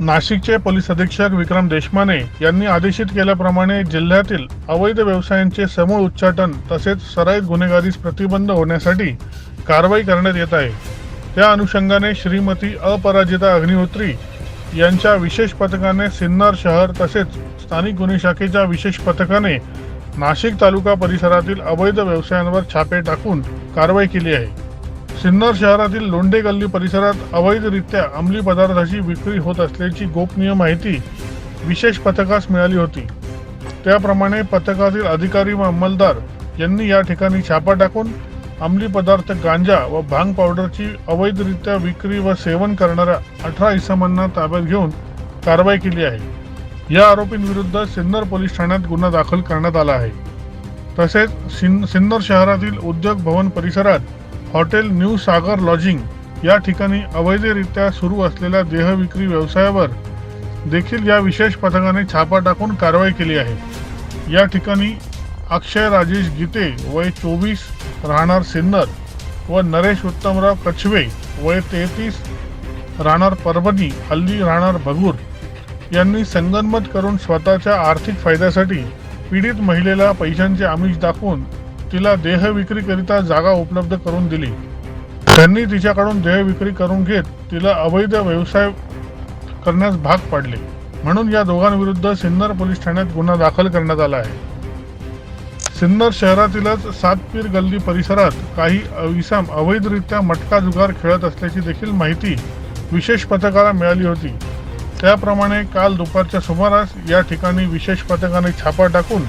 नाशिकचे पोलीस अधीक्षक विक्रम देशमाने यांनी आदेशित केल्याप्रमाणे जिल्ह्यातील अवैध व्यवसायांचे समूळ उच्चाटन तसेच सराईत गुन्हेगारीस प्रतिबंध होण्यासाठी कारवाई करण्यात येत आहे. त्या अनुषंगाने श्रीमती अपराजिता अग्निहोत्री यांच्या विशेष पथकाने सिन्नर शहर तसेच स्थानिक गुन्हे शाखेच्या विशेष पथकाने नाशिक तालुका परिसरातील अवैध व्यवसायांवर छापे टाकून कारवाई केली आहे. सिन्नर शहरातील लोंढे गल्ली परिसरात अवैधरित्या अंमली पदार्थाची विक्री होत असल्याची गोपनीय माहिती विशेष पथकास मिळाली होती. त्याप्रमाणे पथकातील अधिकारी व अंमलदार यांनी या ठिकाणी छापा टाकून अंमली पदार्थ गांजा व भांग पावडरची अवैधरित्या विक्री व सेवन करणाऱ्या अठरा इसमांना ताब्यात घेऊन कारवाई केली आहे. या आरोपींविरुद्ध सिन्नर पोलीस ठाण्यात गुन्हा दाखल करण्यात आला आहे. तसेच सिन सिन्नर शहरातील उद्योग भवन परिसरात हॉटेल न्यू सागर लॉजिंग या ठिकाणी अवैधरित्या सुरू असलेल्या देहविक्री व्यवसायावर देखील या विशेष पथकाने छापा टाकून कारवाई केली आहे. या ठिकाणी अक्षय राजेश गीते वय चोवीस राहणार सिन्नर व नरेश उत्तमराव कछवे वय तेहतीस राहणार परभणी हल्ली राहणार भगूर यांनी संगनमत करून स्वतःच्या आर्थिक फायद्यासाठी पीडित महिलेला पैशांचे आमिष दाखवून तिला देहविक्रीकरिता जागा उपलब्ध करून दिली. त्यांनी तिच्याकडून देहविक्री करून घेत तिला अवैध व्यवसाय करण्यास भाग पाडले. म्हणून या दोघांविरुद्ध सिन्नर पोलीस ठाण्यात गुन्हा दाखल करण्यात आला आहे. सिन्नर शहरातीलच सातपीर गल्ली परिसरात काही इसम अवैधरित्या मटका जुगार खेळत असल्याची देखील माहिती विशेष पथकाला मिळाली होती. त्याप्रमाणे काल दुपारच्या सुमारास या ठिकाणी विशेष पथकाने छापा टाकून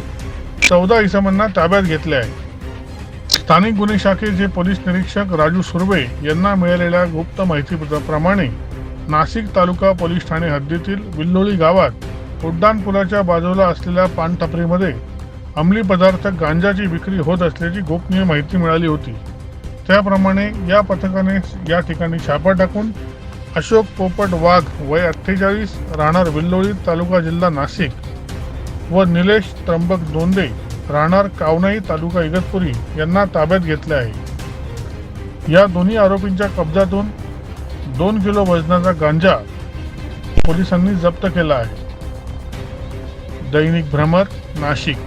चौदा इसमांना ताब्यात घेतले आहे. स्थानिक गुन्हे शाखेचे पोलीस निरीक्षक राजू सुर्वे यांना मिळालेल्या गुप्त माहितीप्रमाणे नाशिक तालुका पोलीस ठाणे हद्दीतील विल्लोळी गावात उड्डाण पुलाच्या बाजूला असलेल्या पानटपरीमध्ये अंमली पदार्थ गांजाची विक्री होत असल्याची गोपनीय माहिती मिळाली होती. त्याप्रमाणे या पथकाने या ठिकाणी छापा टाकून अशोक पोपट वाघ वय अठ्ठेचाळीस राहणार विल्लोळी तालुका जिल्हा नाशिक व निलेश त्र्यंबक दोंदे राहणार कावनाई तालुका इगतपुरी यांना ताब्यात घेतले आहे. या दोन्ही आरोपींच्या कब्जातून दोन किलो वजनाचा गांजा पोलिसांनी जप्त केला आहे. दैनिक भ्रमर नाशिक.